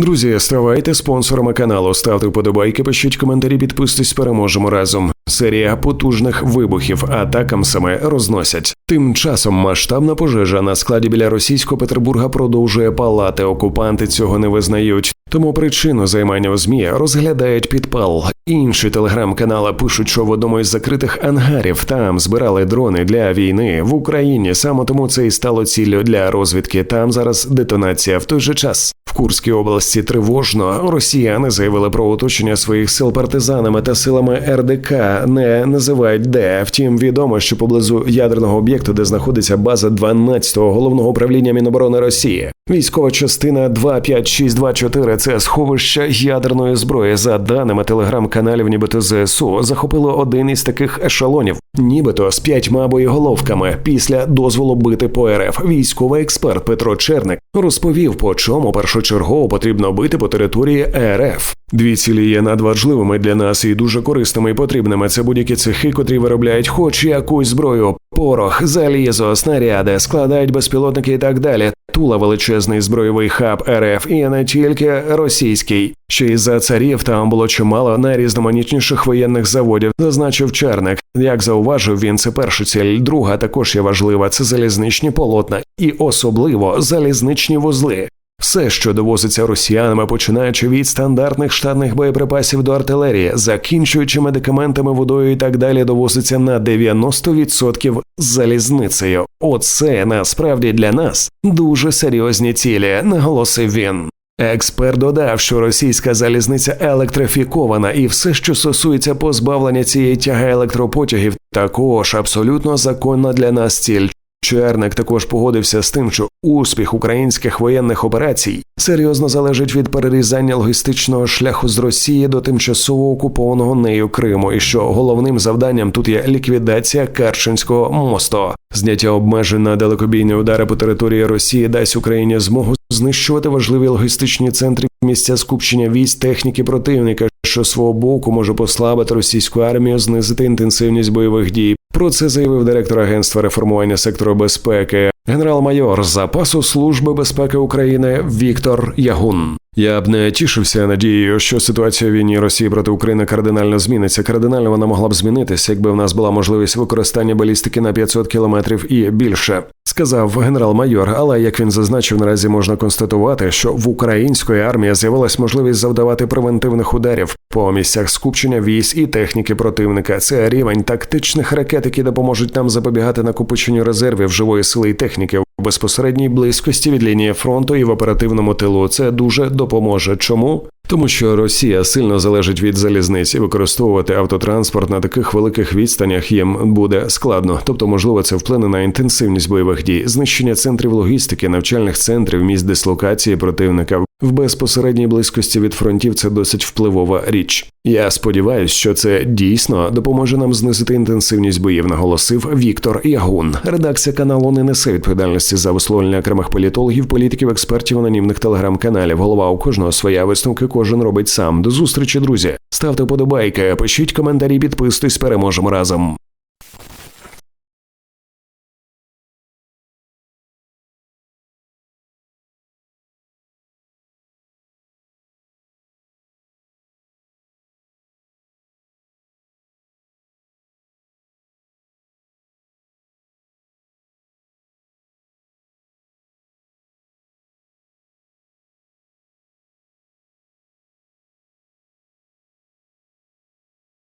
Друзі, ставайте спонсорами каналу, ставте вподобайки, пишіть коментарі, підписуйтесь, переможемо разом. Серія потужних вибухів атакам саме розносять. Тим часом масштабна пожежа на складі біля російського Петербурга продовжує палати. Окупанти цього не визнають. Тому причину займання у змі розглядають підпал. Інші телеграм-канали пишуть, що в одному із закритих ангарів там збирали дрони для війни в Україні. Саме тому це і стало ціллю для розвідки. Там зараз детонація в той же час. В Курській області тривожно росіяни заявили про оточення своїх сил партизанами та силами РДК. Не називають де. Втім, відомо, що поблизу ядерного об'єкту, де знаходиться база 12-го головного управління Міноборони Росії. Військова частина 25624 – це сховище ядерної зброї. За даними телеграм-каналів, нібито ЗСУ захопило один із таких ешелонів, нібито з п'ятьма боєголовками. Після дозволу бити по РФ військовий експерт Петро Черник розповів, по чому першочергово потрібно бити по території РФ. Дві цілі є надважливими для нас і дуже корисними і потрібними. Це будь-які цехи, котрі виробляють хоч якусь зброю, порох, залізо, снаряди, складають безпілотники і так далі. Тула величезний збройовий хаб РФ і не тільки російський. Ще й за царів там було чимало найрізноманітніших воєнних заводів, зазначив Черник. Як зауважив він, це перша ціль. Друга також є важлива. Це залізничні полотна і особливо залізничні вузли. Все, що довозиться росіянами, починаючи від стандартних штатних боєприпасів до артилерії, закінчуючи медикаментами, водою і так далі, довозиться на 90% залізницею. Оце насправді для нас дуже серйозні цілі, наголосив він. Експерт додав, що російська залізниця електрифікована, і все, що стосується позбавлення цієї тяги електропотягів, також абсолютно законна для нас ціль. Черник також погодився з тим, що успіх українських воєнних операцій серйозно залежить від перерізання логістичного шляху з Росії до тимчасово окупованого нею Криму, і що головним завданням тут є ліквідація Керченського мосту. Зняття обмежень на далекобійні удари по території Росії дасть Україні змогу знищувати важливі логістичні центри місця скупчення військ техніки противника, що свого боку може послабити російську армію, знизити інтенсивність бойових дій. Про це заявив директор агентства реформування сектору безпеки, генерал-майор запасу служби безпеки України Віктор Ягун. Я б не тішився надією, що ситуація в війні Росії проти України кардинально зміниться. Кардинально вона могла б змінитися, якби в нас була можливість використання балістики на 500 кілометрів і більше, сказав генерал-майор. Але як він зазначив, наразі можна констатувати, що в української армії з'явилась можливість завдавати превентивних ударів по місцях скупчення військ і техніки противника. Це рівень тактичних ракет, які допоможуть нам запобігати накопиченню резервів живої сили і техніки в безпосередній близькості від лінії фронту і в оперативному тилу. Це дуже допоможе. Чому? Тому що Росія сильно залежить від залізниць і використовувати автотранспорт на таких великих відстанях їм буде складно. Тобто, можливо, це вплине на інтенсивність бойових дій, знищення центрів логістики, навчальних центрів, місць дислокації противника в безпосередній близькості від фронтів. Це досить впливова річ. Я сподіваюся, що це дійсно допоможе нам знизити інтенсивність боїв, наголосив Віктор Ягун. Редакція каналу не несе відповідальності за висловлення окремих політологів, політиків, експертів, анонімних телеграм-каналів. Голова у кожного своя висновки кожен робить сам. До зустрічі, друзі. Ставте подобайки, пишіть коментарі, підписуйтесь, переможемо разом.